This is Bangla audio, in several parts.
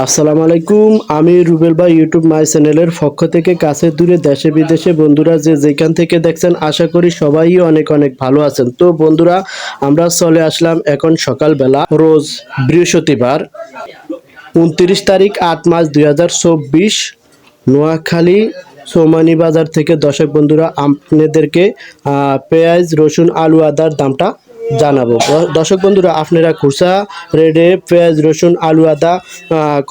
আসসালামু আলাইকুম। আমি রুবেল ভাই ইউটিউব মাই চ্যানেলের পক্ষ থেকে কাছে দূরে দেশে বিদেশে বন্ধুরা যে যেখান থেকে দেখছেন, আশা করি সবাই অনেক অনেক ভালো আছেন। তো বন্ধুরা, আমরা চলে আসলাম এখন সকালবেলা, রোজ বৃহস্পতিবার, উনত্রিশ তারিখ আট মাস দুই হাজার চব্বিশ, নোয়াখালী সোমানি বাজার থেকে দর্শক বন্ধুরা, আপনাদেরকে পেঁয়াজ, রসুন, আলু, আদার দামটা জানাব। দর্শক বন্ধুরা, আপনারা খুচরা রেডে পেঁয়াজ, রসুন, আলু, আদা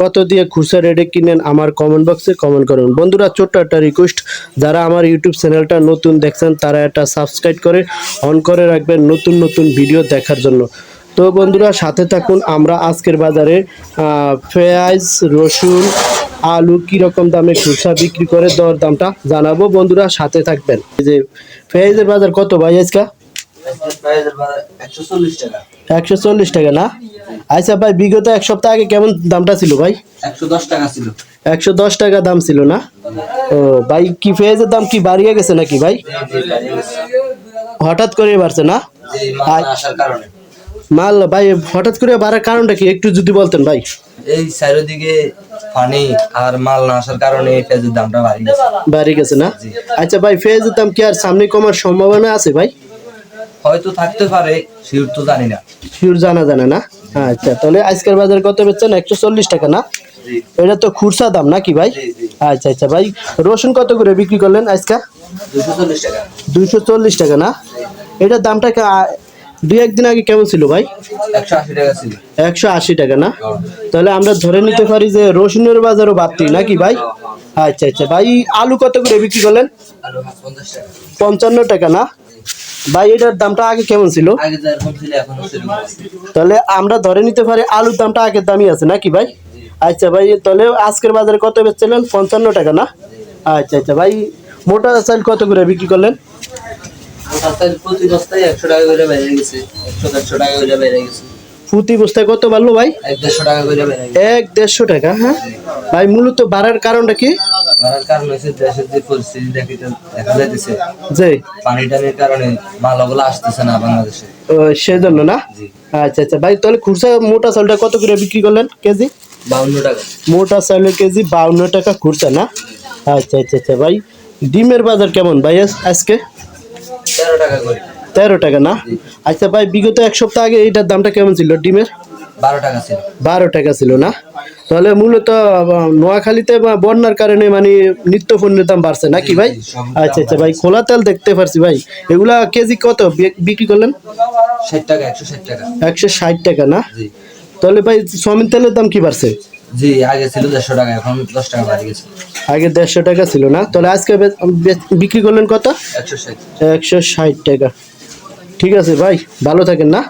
কত দিয়ে খুচরা রেডে কিনেন আমার কমেন্ট বক্সে কমেন্ট করুন। বন্ধুরা, ছোট্ট একটা রিকোয়েস্ট যারা আমার ইউটিউব চ্যানেলটা নতুন দেখছেন, তারা একটা সাবস্ক্রাইব করে অন করে রাখবেন নতুন নতুন ভিডিও দেখার জন্য। তো বন্ধুরা, সাথে থাকুন, আমরা আজকের বাজারে পেঁয়াজ, রসুন, আলু কীরকম দামে খুচরা বিক্রি করে দর দামটা জানাব। বন্ধুরা, সাথে থাকবেন। যে পেঁয়াজের বাজার কত ভাই আজকা? একশো চল্লিশ টাকা। না? আচ্ছা ভাই বিগত এক সপ্তাহ আগে কেমন দামটা ছিল ভাই? একশো দশ টাকা ছিল। একশো দশ টাকা দাম ছিল না? ও ভাই কি পেঁয়াজের দাম কি বাড়িয়ে গেছে নাকি ভাই? হঠাৎ করে বাড়ছে না? মাল ভাই হঠাৎ করে বাড়ার কারণটা কি? একটু যদি বলতেন ভাই। এই চারিদিকে পানি আর মাল না আসার কারণে পেঁয়াজের দামটা বাড়ি গেছে। বাড়ি গেছে না? আচ্ছা ভাই পেঁয়াজের দাম কি আর সামনে কমার সম্ভাবনা আছে ভাই? হয়তো থাকতে পারে শিওর তো জানি না। শিওর জানা জানা না। আচ্ছা তাহলে আজকের বাজার কত বেচছেন? একশো চল্লিশ টাকা না? এটা তো খুরসা দাম নাকি ভাই? আচ্ছা আচ্ছা ভাই রসুন কত করে বিক্রি করলেন আজকে? দুশো চল্লিশ টাকা। দুইশো চল্লিশ টাকা না? এটার দামটা দুই একদিন আগে কেমন ছিল ভাই? একশো আশি টাকা না? তাহলে আমরা ধরে নিতে পারি যে রসুনের বাজারও বাড়তি নাকি ভাই? আচ্ছা আচ্ছা ভাই আলু কত করে বিক্রি করলেন? পঞ্চান্ন টাকা না? ভাই এটার দামটা আগে কেমন ছিল। তাহলে আমরা ধরে নিতে পারি আলুর দামটা আগের দামই আছে নাকি ভাই? আচ্ছা ভাই তাহলে আজকের বাজারে কত বেচছিলেন? পঞ্চান্ন টাকা না? আচ্ছা আচ্ছা ভাই মোটা চাল কত করে বিক্রি করলেন? প্রতি বস্তায় একশো টাকা করে বেড়ে গেছে একশো দেড়শো টাকা করে বেড়ে গেছে। প্রতি বস্তায় কত বাড়লো ভাই? এক দেড়শো টাকা হ্যাঁ? ভাই মূলত বাড়ার কারণটা কি? বাড়ার কারণ হচ্ছে দেশের যে পরিস্থিতি দেখিতে দেখা যাইতেছে। যে পানি টানির কারণে মালগুলো আসতেছে না বাংলাদেশে। সেজন্য না? আচ্ছা আচ্ছা। ভাই তাহলে খুচরা মোটা চালটা কত করে বিক্রি করলেন কেজি? বাউন্ন টাকা। মোটা চালের কেজি বাউন্ন টাকা খুচরা না? আচ্ছা আচ্ছা আচ্ছা। ভাই ডিমের বাজার কেমন ভাই আজ- আজকে? তেরো টাকা করে। তেরো টাকা না? আচ্ছা ভাই বিগত এক সপ্তাহ আগে এইটার দামটা কেমন ছিল? ডিমের? বারো টাকা ছিল। বারো টাকা ছিল না? তাহলে মূলত নোয়াখালীতে বন্যার কারণে মানে নিত্য পণ্যের দাম বাড়ছে নাকি ভাই? আচ্ছা আচ্ছা ভাই খোলা তেল দেখতে পারছি ভাই। এগুলা কেজি কত? বিক্রি করলেন? ষাট টাকা একশো ষাট টাকা। একশো ষাট টাকা না? তাহলে ভাই সমিন তেলের দাম কি বাড়ছে? জি আগে ছিল দেড়শো টাকা এখন দশ টাকা বাড়ি গেছে। আগে দেড়শো টাকা ছিল না? তাহলে আজকে বিক্রি করলেন কত? একশো ষাট টাকা। ঠিক আছে ভাই ভালো থাকেন না।